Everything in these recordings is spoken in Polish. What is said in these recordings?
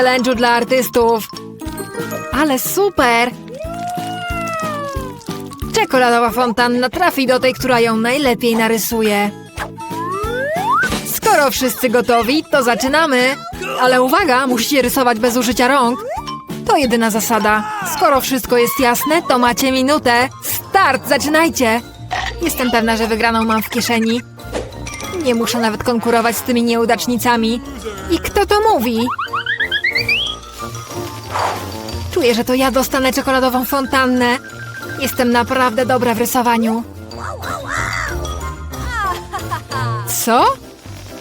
challenge'u dla artystów. Ale super! Czekoladowa fontanna trafi do tej, która ją najlepiej narysuje. Skoro wszyscy gotowi, to zaczynamy. Ale uwaga, musicie rysować bez użycia rąk. To jedyna zasada. Skoro wszystko jest jasne, to macie minutę. Start, zaczynajcie! Jestem pewna, że wygraną mam w kieszeni. Nie muszę nawet konkurować z tymi nieudacznicami. I kto to mówi? Czuję, że to ja dostanę czekoladową fontannę. Jestem naprawdę dobra w rysowaniu. Co?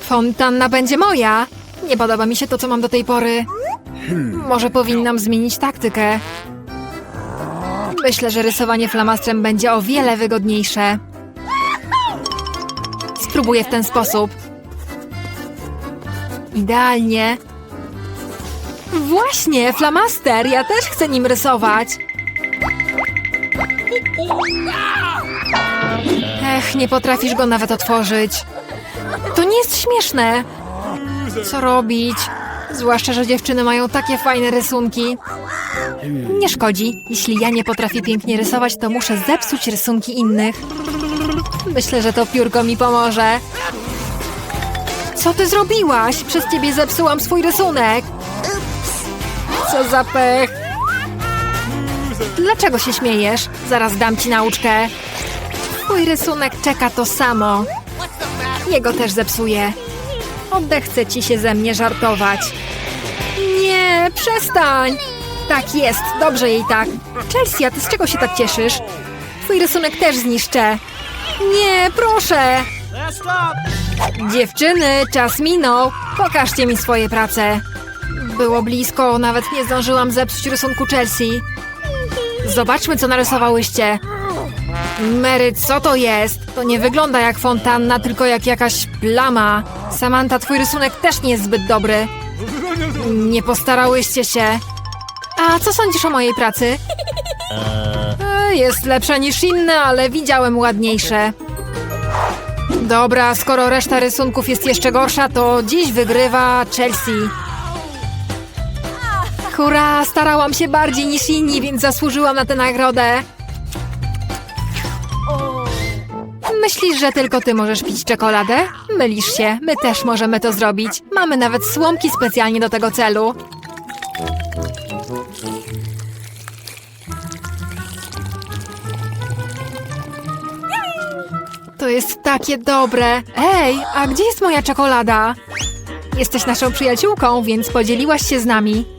Fontanna będzie moja. Nie podoba mi się to, co mam do tej pory. Może powinnam zmienić taktykę. Myślę, że rysowanie flamastrem będzie o wiele wygodniejsze. Spróbuję w ten sposób. Idealnie. Właśnie, flamaster! Ja też chcę nim rysować. Ech, nie potrafisz go nawet otworzyć. To nie jest śmieszne. Co robić? Zwłaszcza, że dziewczyny mają takie fajne rysunki. Nie szkodzi. Jeśli ja nie potrafię pięknie rysować, to muszę zepsuć rysunki innych. Myślę, że to piórko mi pomoże. Co ty zrobiłaś? Przez ciebie zepsułam swój rysunek. Co za pech. Dlaczego się śmiejesz? Zaraz dam ci nauczkę. Twój rysunek czeka to samo. Jego też zepsuję. Odechce ci się ze mnie żartować. Nie, przestań! Tak jest, dobrze jej tak. Chelsea, ty z czego się tak cieszysz? Twój rysunek też zniszczę. Nie, proszę! Dziewczyny, czas minął. Pokażcie mi swoje prace. Było blisko, nawet nie zdążyłam zepsuć rysunku Chelsea. Zobaczmy, co narysowałyście. Mary, co to jest? To nie wygląda jak fontanna, tylko jak jakaś plama. Samantha, twój rysunek też nie jest zbyt dobry. Nie postarałyście się. A co sądzisz o mojej pracy? E, Jest lepsza niż inne, ale widziałem ładniejsze. Dobra, skoro reszta rysunków jest jeszcze gorsza, to dziś wygrywa Chelsea. Hurra, starałam się bardziej niż inni, więc zasłużyłam na tę nagrodę. Myślisz, że tylko ty możesz pić czekoladę? Mylisz się, my też możemy to zrobić. Mamy nawet słomki specjalnie do tego celu. To jest takie dobre. Ej, a gdzie jest moja czekolada? Jesteś naszą przyjaciółką, więc podzieliłaś się z nami.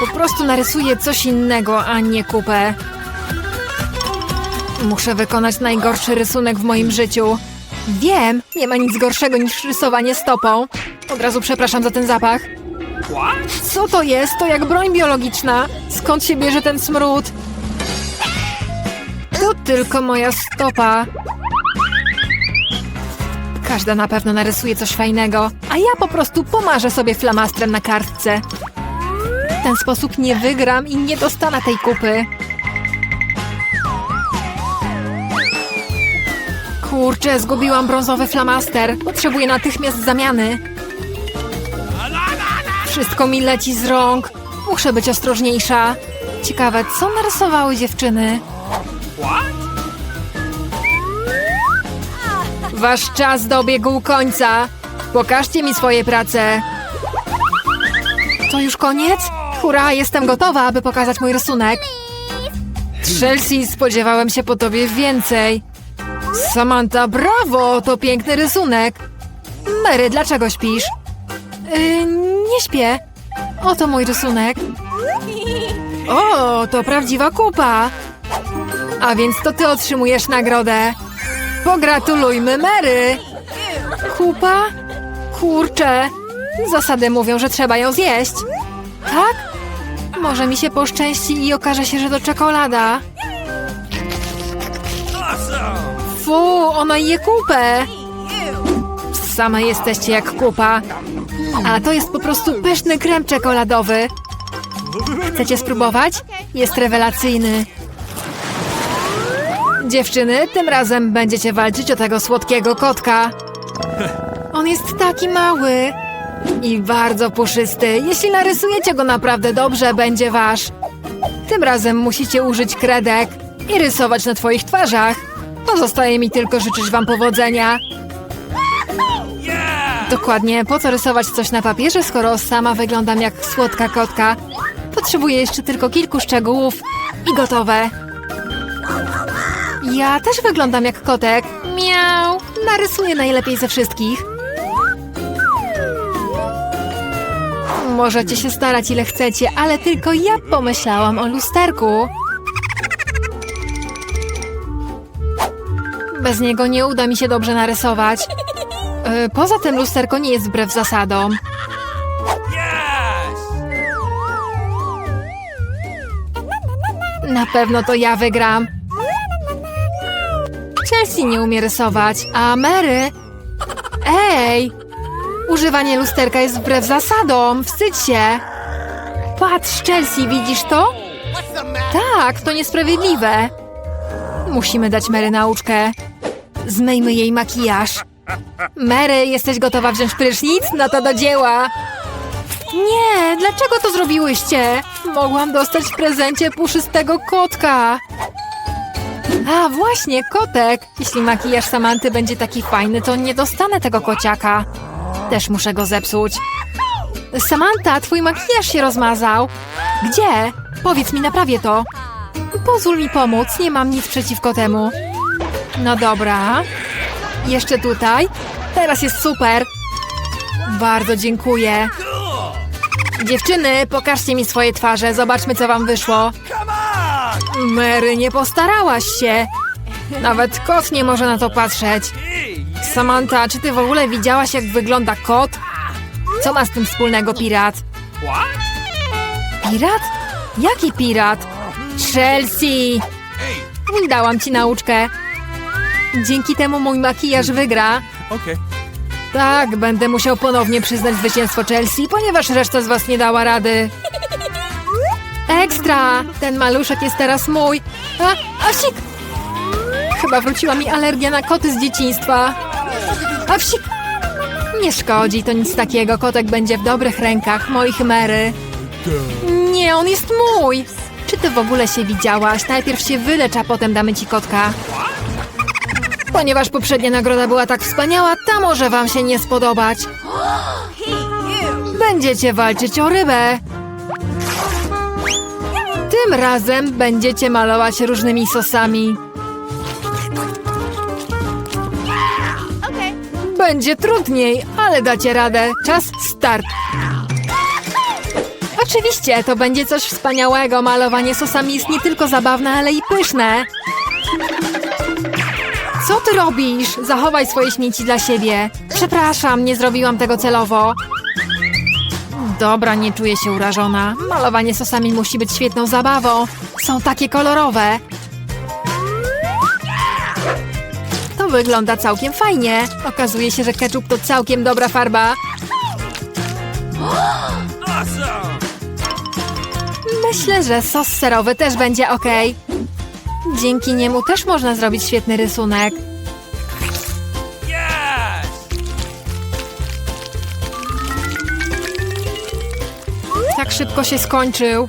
Po prostu narysuję coś innego, a nie kupę. Muszę wykonać najgorszy rysunek w moim życiu. Wiem, nie ma nic gorszego niż rysowanie stopą. Od razu przepraszam za ten zapach. Co to jest? To jak broń biologiczna. Skąd się bierze ten smród? To tylko moja stopa. Każda na pewno narysuje coś fajnego, a ja po prostu pomarzę sobie flamastrem na kartce. W ten sposób nie wygram i nie dostanę tej kupy. Kurczę, zgubiłam brązowy flamaster. Potrzebuję natychmiast zamiany. Wszystko mi leci z rąk. Muszę być ostrożniejsza. Ciekawe, co narysowały dziewczyny? Wasz czas dobiegł końca. Pokażcie mi swoje prace. To już koniec? Hurra, jestem gotowa, aby pokazać mój rysunek. Chelsea, spodziewałem się po tobie więcej. Samantha, brawo! To piękny rysunek. Mary, dlaczego śpisz? Yy, nie śpię. Oto mój rysunek. O, to prawdziwa kupa. A więc to ty otrzymujesz nagrodę. Pogratulujmy Mary. Kupa? Kurczę. Zasady mówią, że trzeba ją zjeść. Tak? Może mi się poszczęści i okaże się, że to czekolada. Fu, ona je kupę. Same jesteście jak kupa. A to jest po prostu pyszny krem czekoladowy. Chcecie spróbować? Jest rewelacyjny. Dziewczyny, tym razem będziecie walczyć o tego słodkiego kotka. On jest taki mały i bardzo puszysty. Jeśli narysujecie go naprawdę dobrze, będzie wasz. Tym razem musicie użyć kredek i rysować na twoich twarzach. Pozostaje mi tylko życzyć wam powodzenia. Dokładnie, po co rysować coś na papierze, skoro sama wyglądam jak słodka kotka? Potrzebuję jeszcze tylko kilku szczegółów i gotowe. Ja też wyglądam jak kotek. Miau! Narysuję najlepiej ze wszystkich. Możecie się starać ile chcecie, ale tylko ja pomyślałam o lusterku. Bez niego nie uda mi się dobrze narysować. E, Poza tym lusterko nie jest wbrew zasadom. Na pewno to ja wygram. Chelsea nie umie rysować, a Mary... Ej! Używanie lusterka jest wbrew zasadom. Wstydź się. Patrz, Chelsea, widzisz to? Tak, to niesprawiedliwe. Musimy dać Mary nauczkę. Zmyjmy jej makijaż. Mary, jesteś gotowa wziąć prysznic? No to do dzieła. Nie, dlaczego to zrobiłyście? Mogłam dostać w prezencie puszystego kotka. A, właśnie, kotek. Jeśli makijaż Samanty będzie taki fajny, to nie dostanę tego kociaka. Też muszę go zepsuć. Samanta, twój makijaż się rozmazał. Gdzie? Powiedz mi, naprawię to. Pozwól mi pomóc, nie mam nic przeciwko temu. No dobra. Jeszcze tutaj. Teraz jest super. Bardzo dziękuję. Dziewczyny, pokażcie mi swoje twarze, zobaczmy co wam wyszło. Mary, nie postarałaś się. Nawet kot nie może na to patrzeć. Samantha, czy ty w ogóle widziałaś, jak wygląda kot? Co ma z tym wspólnego pirat? Pirat? Jaki pirat? Chelsea! Dałam ci nauczkę. Dzięki temu mój makijaż wygra. Tak, będę musiał ponownie przyznać zwycięstwo Chelsea, ponieważ reszta z was nie dała rady. Ekstra! Ten maluszek jest teraz mój. A, Asik! Chyba wróciła mi alergia na koty z dzieciństwa. A wsik! Nie szkodzi, to nic takiego. Kotek będzie w dobrych rękach, moich Mary. Nie, on jest mój! Czy ty w ogóle się widziałaś? Najpierw się wylecz, a potem damy ci kotka. Ponieważ poprzednia nagroda była tak wspaniała, ta może wam się nie spodobać. Będziecie walczyć o rybę. Tym razem będziecie malować różnymi sosami. Będzie trudniej, ale dacie radę. Czas start. Oczywiście, to będzie coś wspaniałego. Malowanie sosami jest nie tylko zabawne, ale i pyszne. Co ty robisz? Zachowaj swoje śmieci dla siebie. Przepraszam, nie zrobiłam tego celowo. Dobra, nie czuję się urażona. Malowanie sosami musi być świetną zabawą. Są takie kolorowe. Wygląda całkiem fajnie. Okazuje się, że ketchup to całkiem dobra farba. Myślę, że sos serowy też będzie ok. Dzięki niemu też można zrobić świetny rysunek. Tak szybko się skończył.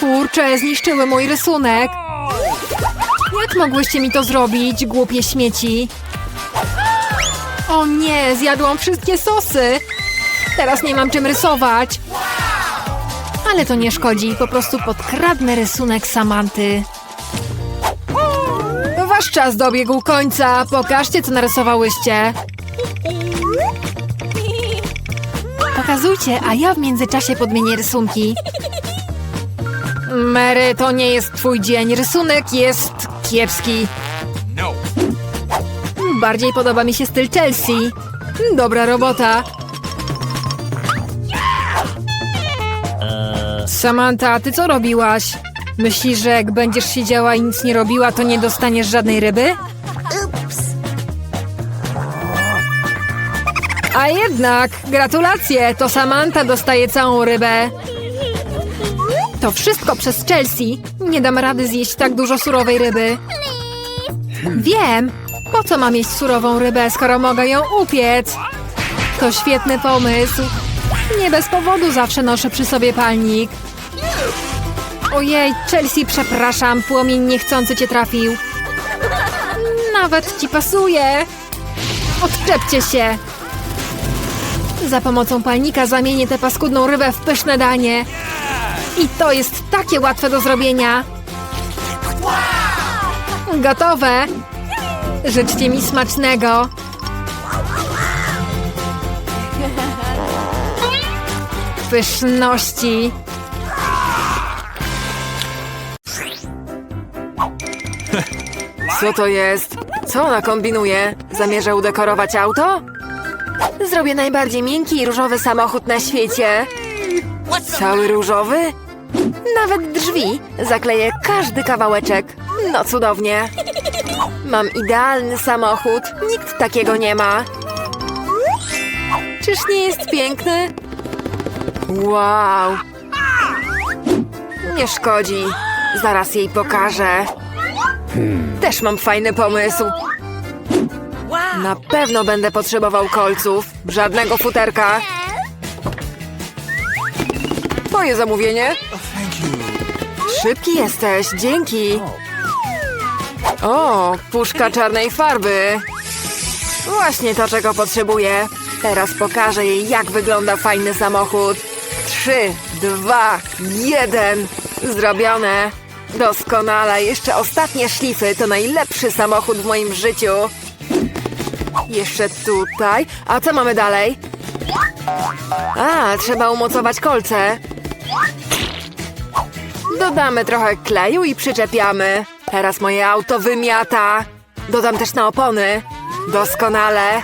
Kurczę, zniszczyły mój rysunek. Jak mogłyście mi to zrobić, głupie śmieci? O nie, zjadłam wszystkie sosy. Teraz nie mam czym rysować. Ale to nie szkodzi, po prostu podkradnę rysunek Samanty. Wasz czas dobiegł końca. Pokażcie, co narysowałyście. Pokazujcie, a ja w międzyczasie podmienię rysunki. Mary, to nie jest twój dzień. Rysunek jest kiepski. No. Bardziej podoba mi się styl Chelsea. Dobra robota. Samantha, ty co robiłaś? Myślisz, że jak będziesz siedziała i nic nie robiła, to nie dostaniesz żadnej ryby? A jednak, gratulacje, to Samantha dostaje całą rybę. To wszystko przez Chelsea. Nie dam rady zjeść tak dużo surowej ryby. Wiem. Po co mam jeść surową rybę, skoro mogę ją upiec? To świetny pomysł. Nie bez powodu zawsze noszę przy sobie palnik. Ojej, Chelsea, przepraszam, płomień niechcący cię trafił. Nawet ci pasuje. Odczepcie się. Za pomocą palnika zamienię tę paskudną rybę w pyszne danie. I to jest takie łatwe do zrobienia. Gotowe. Życzcie mi smacznego. Pyszności. Co to jest? Co ona kombinuje? Zamierza udekorować auto? Zrobię najbardziej miękki i różowy samochód na świecie. Cały różowy? Nawet drzwi. Zakleję każdy kawałeczek. No cudownie. Mam idealny samochód. Nikt takiego nie ma. Czyż nie jest piękny? Wow. Nie szkodzi. Zaraz jej pokażę. Też mam fajny pomysł. Na pewno będę potrzebował kolców. Żadnego futerka. Moje zamówienie. Szybki jesteś, dzięki. O, puszka czarnej farby. Właśnie to, czego potrzebuję. Teraz pokażę jej, jak wygląda fajny samochód. Trzy, dwa, jeden. Zrobione. Doskonale. Jeszcze ostatnie szlify. To najlepszy samochód w moim życiu. Jeszcze tutaj. A co mamy dalej? A, trzeba umocować kolce. Dodamy trochę kleju i przyczepiamy. Teraz moje auto wymiata. Dodam też na opony. Doskonale.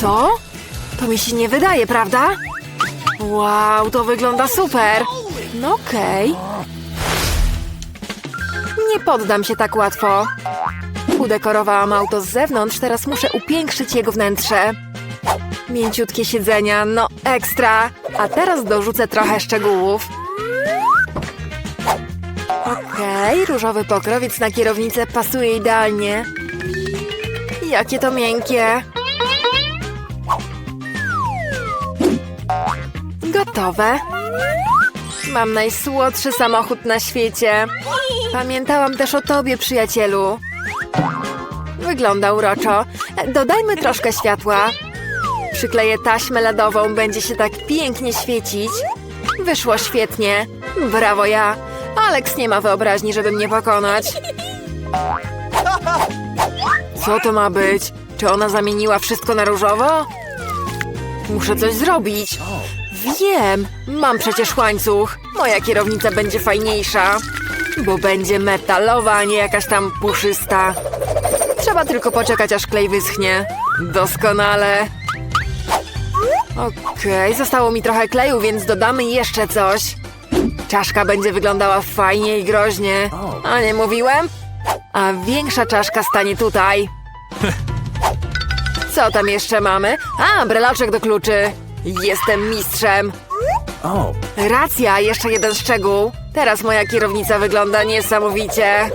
Co? To mi się nie wydaje, prawda? Wow, to wygląda super. No okej. Nie poddam się tak łatwo. Udekorowałam auto z zewnątrz, teraz muszę upiększyć jego wnętrze. Mięciutkie siedzenia, no ekstra. A teraz dorzucę trochę szczegółów. Okej, różowy pokrowiec na kierownicę pasuje idealnie. Jakie to miękkie. Gotowe. Mam najsłodszy samochód na świecie. Pamiętałam też o tobie, przyjacielu. Wygląda uroczo. Dodajmy troszkę światła. Przykleję taśmę LEDową, będzie się tak pięknie świecić. Wyszło świetnie. Brawo ja. Alex nie ma wyobraźni, żeby mnie pokonać. Co to ma być? Czy ona zamieniła wszystko na różowo? Muszę coś zrobić. Wiem, mam przecież łańcuch. Moja kierownica będzie fajniejsza, bo będzie metalowa, a nie jakaś tam puszysta. Trzeba tylko poczekać, aż klej wyschnie. Doskonale. Okej, zostało mi trochę kleju, więc dodamy jeszcze coś. Czaszka będzie wyglądała fajnie i groźnie. A nie mówiłem? A większa czaszka stanie tutaj. Co tam jeszcze mamy? A, breloczek do kluczy. Jestem mistrzem. Racja, jeszcze jeden szczegół. Teraz moja kierownica wygląda niesamowicie.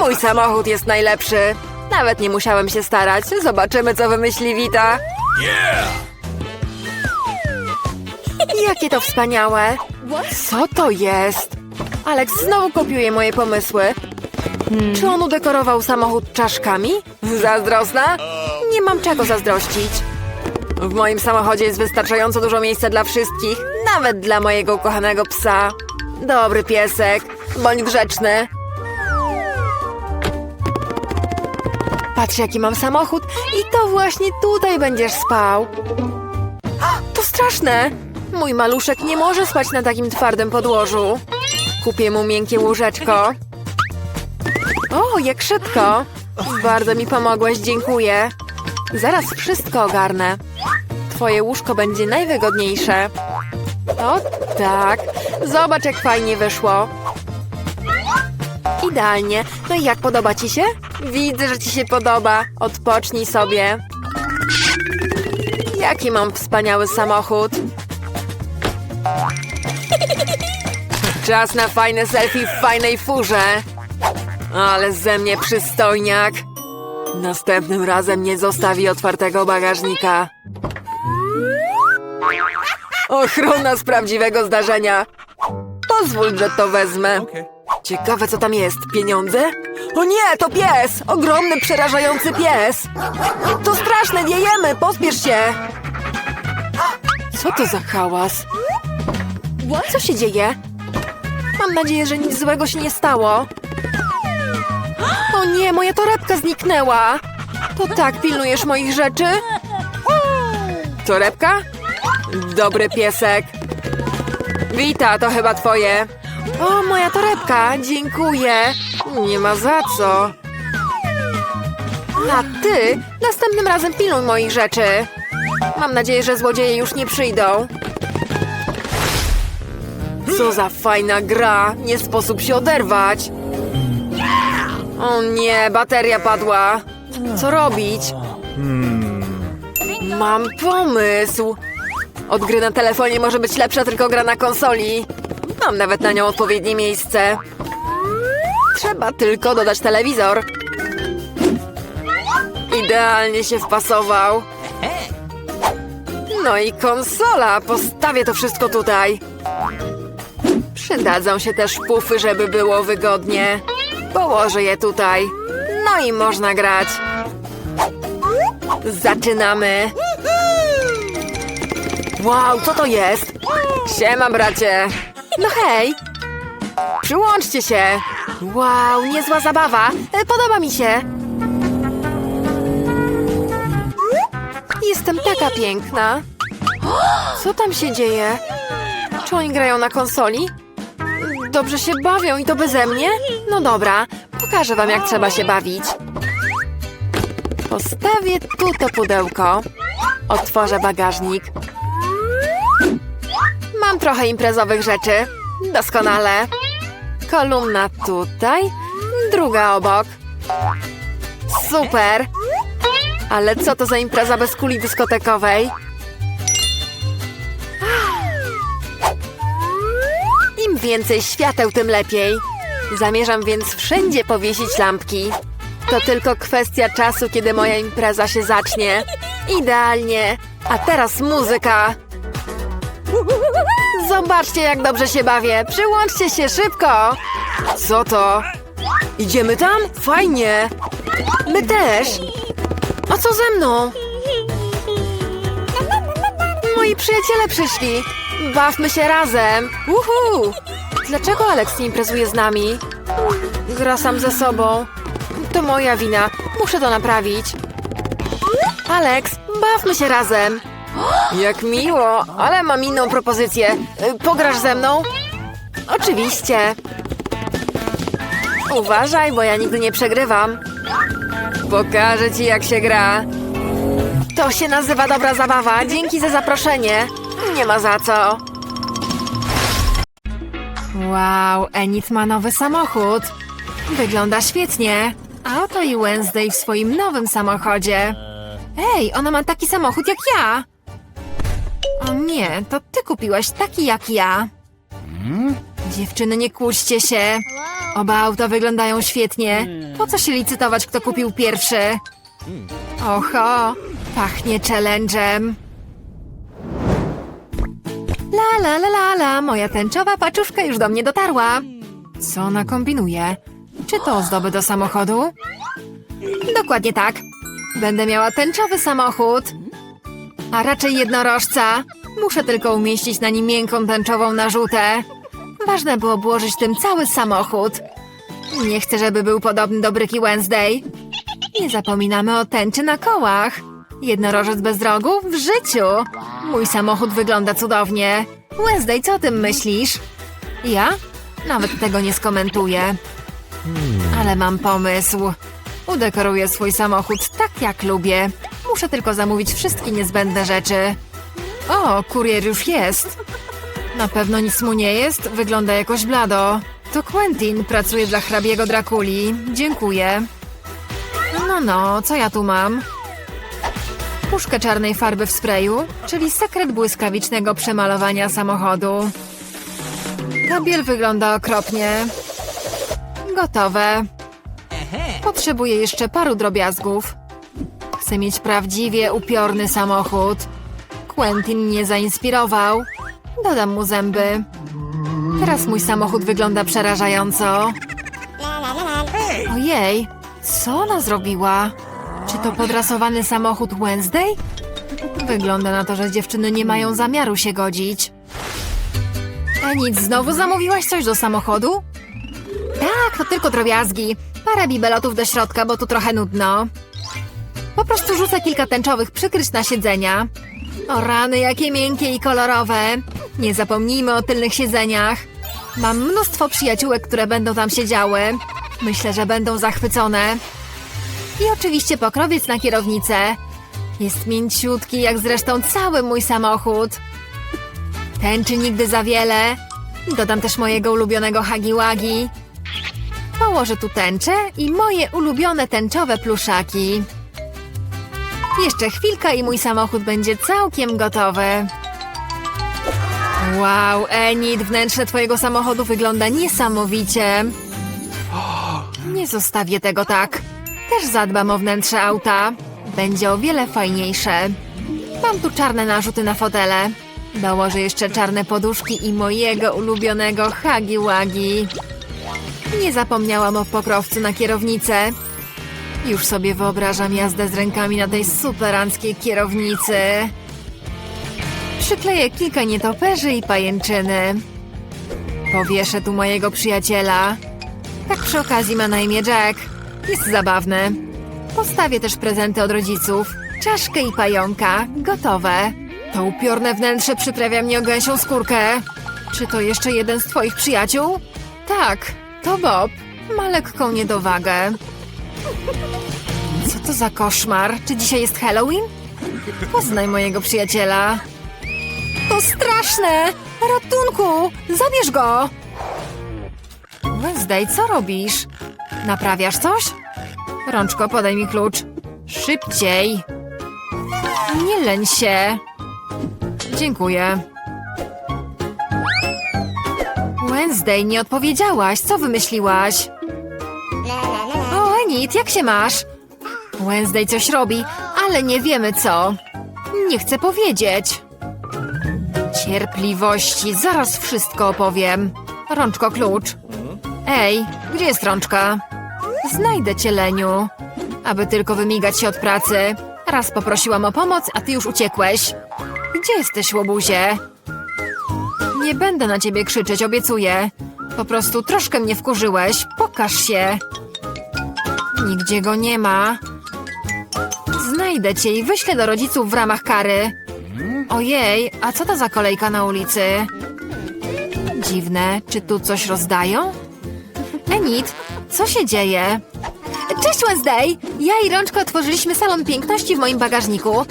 Mój samochód jest najlepszy. Nawet nie musiałem się starać. Zobaczymy, co wymyśli Wita. Yeah! Jakie to wspaniałe! Co to jest? Alex znowu kopiuje moje pomysły. Czy on udekorował samochód czaszkami? Zazdrosna? Nie mam czego zazdrościć. W moim samochodzie jest wystarczająco dużo miejsca dla wszystkich, nawet dla mojego ukochanego psa. Dobry piesek, bądź grzeczny. Patrz, jaki mam samochód i to właśnie tutaj będziesz spał. To straszne! Mój maluszek nie może spać na takim twardym podłożu. Kupię mu miękkie łóżeczko. O, jak szybko! Bardzo mi pomogłaś, dziękuję. Zaraz wszystko ogarnę. Twoje łóżko będzie najwygodniejsze. O, tak. Zobacz, jak fajnie wyszło. Idealnie. No i jak podoba ci się? Widzę, że ci się podoba. Odpocznij sobie. Jaki mam wspaniały samochód. Czas na fajne selfie w fajnej furze. Ale ze mnie przystojniak. Następnym razem nie zostawi otwartego bagażnika. Ochrona z prawdziwego zdarzenia. Pozwól, że to wezmę. Ciekawe, co tam jest. Pieniądze? O nie, to pies! Ogromny, przerażający pies! To straszne, nie jemy! Pospiesz się! Co to za hałas? Co się dzieje? Mam nadzieję, że nic złego się nie stało. O nie, moja torebka zniknęła! To tak, pilnujesz moich rzeczy? Torebka? Dobry piesek. Wita, to chyba twoje. O, moja torebka, dziękuję. Nie ma za co. A ty następnym razem pilnuj moich rzeczy. Mam nadzieję, że złodzieje już nie przyjdą. Co za fajna gra! Nie sposób się oderwać. O nie, bateria padła. Co robić? Mam pomysł. Od gry na telefonie może być lepsza tylko gra na konsoli. Mam nawet na nią odpowiednie miejsce. Trzeba tylko dodać telewizor. Idealnie się wpasował. No i konsola. Postawię to wszystko tutaj. Przydadzą się też pufy, żeby było wygodnie. Położę je tutaj. No i można grać. Zaczynamy. Wow, co to jest? Siema, bracie. No hej. Przyłączcie się. Wow, niezła zabawa. E, Podoba mi się. Jestem taka piękna. Co tam się dzieje? Czy oni grają na konsoli? Dobrze się bawią i to beze mnie? No dobra, pokażę wam jak trzeba się bawić. Postawię tu to pudełko. Otworzę bagażnik. Mam trochę imprezowych rzeczy. Doskonale. Kolumna tutaj, druga obok. Super! Ale co to za impreza bez kuli dyskotekowej? Więcej świateł, tym lepiej. Zamierzam więc wszędzie powiesić lampki. To tylko kwestia czasu, kiedy moja impreza się zacznie. Idealnie. A teraz muzyka. Zobaczcie, jak dobrze się bawię. Przyłączcie się szybko. Co to? Idziemy tam? Fajnie. My też. A co ze mną? Moi przyjaciele przyszli. Bawmy się razem. Uhu! Dlaczego Alex nie imprezuje z nami? Gra sam ze sobą. To moja wina. Muszę to naprawić. Alex, bawmy się razem. Jak miło, ale mam inną propozycję. Pograsz ze mną? Oczywiście. Uważaj, bo ja nigdy nie przegrywam. Pokażę ci, jak się gra. To się nazywa dobra zabawa. Dzięki za zaproszenie. Nie ma za co. Wow, Enid ma nowy samochód. Wygląda świetnie. A oto i Wednesday w swoim nowym samochodzie. Ej, ona ma taki samochód jak ja! O nie, to ty kupiłaś taki jak ja. Dziewczyny, nie kłóćcie się. Oba auta wyglądają świetnie. Po co się licytować, kto kupił pierwszy? Oho, pachnie challenge'em. La la la la la, moja tęczowa paczuszka już do mnie dotarła. Co ona kombinuje? Czy to ozdoby do samochodu? Dokładnie tak. Będę miała tęczowy samochód. A raczej jednorożca. Muszę tylko umieścić na nim miękką tęczową narzutę. Ważne było włożyć tym cały samochód. Nie chcę, żeby był podobny do Bryki Wednesday. Nie zapominamy o tęczy na kołach. Jednorożec bez rogów w życiu. Mój samochód wygląda cudownie. Wednesday, co o tym myślisz? Ja? Nawet tego nie skomentuję. Ale mam pomysł. Udekoruję swój samochód tak, jak lubię. Muszę tylko zamówić wszystkie niezbędne rzeczy. O, kurier już jest. Na pewno nic mu nie jest, wygląda jakoś blado. To Quentin, pracuje dla hrabiego Drakuli. Dziękuję. No, no, co ja tu mam? Puszkę czarnej farby w sprayu, czyli sekret błyskawicznego przemalowania samochodu. Ta biel wygląda okropnie. Gotowe. Potrzebuję jeszcze paru drobiazgów. Chcę mieć prawdziwie upiorny samochód. Quentin mnie zainspirował. Dodam mu zęby. Teraz mój samochód wygląda przerażająco. Ojej, co ona zrobiła? Czy to podrasowany samochód Wednesday? Wygląda na to, że dziewczyny nie mają zamiaru się godzić. E nic, znowu zamówiłaś coś do samochodu? Tak, to tylko drobiazgi. Parę bibelotów do środka, bo tu trochę nudno. Po prostu rzucę kilka tęczowych przykryć na siedzenia. O rany, jakie miękkie i kolorowe. Nie zapomnijmy o tylnych siedzeniach. Mam mnóstwo przyjaciółek, które będą tam siedziały. Myślę, że będą zachwycone. I oczywiście pokrowiec na kierownicę. Jest mięciutki, jak zresztą cały mój samochód. Tęczy nigdy za wiele. Dodam też mojego ulubionego hagiłagi. Położę tu tęczę i moje ulubione tęczowe pluszaki. Jeszcze chwilka i mój samochód będzie całkiem gotowy. Wow, Enid, wnętrze twojego samochodu wygląda niesamowicie. Nie zostawię tego tak. Też zadbam o wnętrze auta. Będzie o wiele fajniejsze. Mam tu czarne narzuty na fotele. Dołożę jeszcze czarne poduszki i mojego ulubionego hagi-wagi. Nie zapomniałam o pokrowcu na kierownicę. Już sobie wyobrażam jazdę z rękami na tej superanckiej kierownicy. Przykleję kilka nietoperzy i pajęczyny. Powieszę tu mojego przyjaciela. Tak przy okazji ma na imię Jack. Jest zabawny. Postawię też prezenty od rodziców. Czaszkę i pająka. Gotowe. To upiorne wnętrze przyprawia mnie o gęsią skórkę. Czy to jeszcze jeden z twoich przyjaciół? Tak, to Bob. Ma lekką niedowagę. Co to za koszmar? Czy dzisiaj jest Halloween? Poznaj mojego przyjaciela. To straszne! Ratunku! Zabierz go! Wednesday, co robisz? Naprawiasz coś? Rączko, podaj mi klucz. Szybciej! Nie leń się. Dziękuję. Wednesday, nie odpowiedziałaś. Co wymyśliłaś? O, Enid, jak się masz? Wednesday coś robi, ale nie wiemy co. Nie chcę powiedzieć. Cierpliwości, zaraz wszystko opowiem. Rączko, klucz. Ej, gdzie jest rączka? Znajdę cię, Leniu. Aby tylko wymigać się od pracy. Raz poprosiłam o pomoc, a ty już uciekłeś. Gdzie jesteś, łobuzie? Nie będę na ciebie krzyczeć, obiecuję. Po prostu troszkę mnie wkurzyłeś. Pokaż się. Nigdzie go nie ma. Znajdę cię i wyślę do rodziców w ramach kary. Ojej, a co to za kolejka na ulicy? Dziwne, czy tu coś rozdają? Enid, co się dzieje? Cześć Wednesday! Ja i Rączko otworzyliśmy salon piękności w moim bagażniku.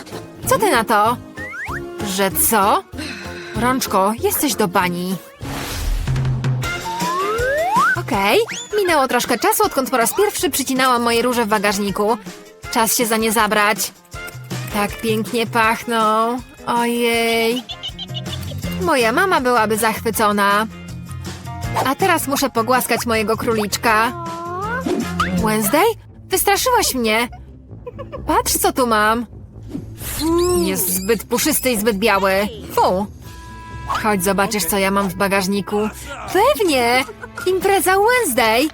Co ty na to? Że co? Rączko, jesteś do bani. Okej, minęło troszkę czasu, odkąd po raz pierwszy przycinałam moje róże w bagażniku. Czas się za nie zabrać. Tak pięknie pachną. Ojej. Moja mama byłaby zachwycona. A teraz muszę pogłaskać mojego króliczka. Wednesday? Wystraszyłaś mnie. Patrz, co tu mam. Jest zbyt puszysty i zbyt biały. Fu. Chodź, zobaczysz, co ja mam w bagażniku. Pewnie! Impreza Wednesday!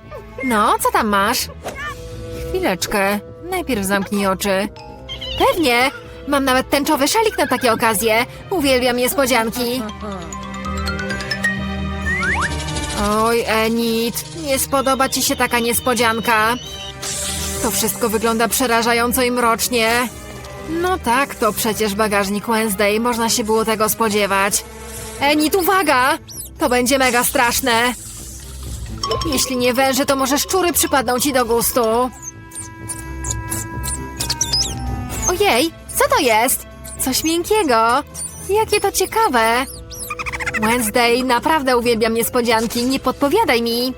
No, co tam masz? Chwileczkę. Najpierw zamknij oczy. Pewnie! Mam nawet tęczowy szalik na takie okazje. Uwielbiam niespodzianki. Oj, Enid, nie spodoba ci się taka niespodzianka. To wszystko wygląda przerażająco i mrocznie. No tak, to przecież bagażnik Wednesday, można się było tego spodziewać. Enid, uwaga! To będzie mega straszne. Jeśli nie węże, to może szczury przypadną ci do gustu. Ojej, co to jest? Coś miękkiego. Jakie to ciekawe. Wednesday, naprawdę uwielbiam niespodzianki, nie podpowiadaj mi.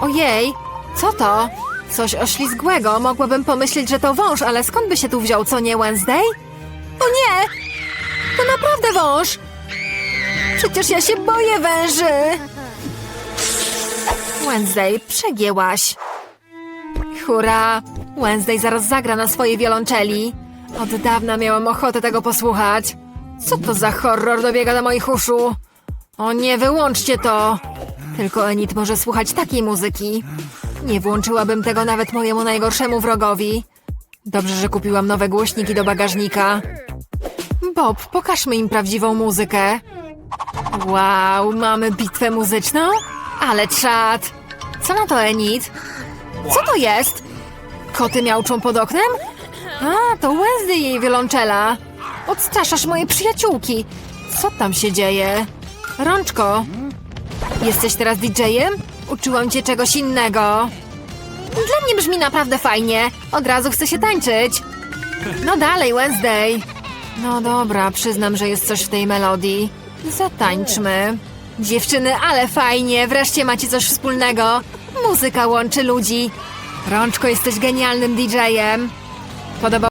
Ojej, co to? Coś oślizgłego, mogłabym pomyśleć, że to wąż, ale skąd by się tu wziął, co nie Wednesday? O nie! To naprawdę wąż! Przecież ja się boję węży! Wednesday, przegięłaś. Hurra! Wednesday zaraz zagra na swojej wiolonczeli. Od dawna miałam ochotę tego posłuchać. Co to za horror dobiega do moich uszu? O nie, wyłączcie to! Tylko Enid może słuchać takiej muzyki. Nie włączyłabym tego nawet mojemu najgorszemu wrogowi. Dobrze, że kupiłam nowe głośniki do bagażnika. Bob, pokażmy im prawdziwą muzykę. Wow, mamy bitwę muzyczną? Ale czad! Co na to, Enid? Co to jest? Koty miauczą pod oknem? A, to Wednesday jej wiolonczela. Odstraszasz moje przyjaciółki. Co tam się dzieje? Rączko, jesteś teraz DJ-em? Uczyłam cię czegoś innego. Dla mnie brzmi naprawdę fajnie. Od razu chcę się tańczyć. No dalej, Wednesday. No dobra, przyznam, że jest coś w tej melodii. Zatańczmy. Dziewczyny, ale fajnie, wreszcie macie coś wspólnego. Muzyka łączy ludzi. Rączko, jesteś genialnym DJ-em. Podoba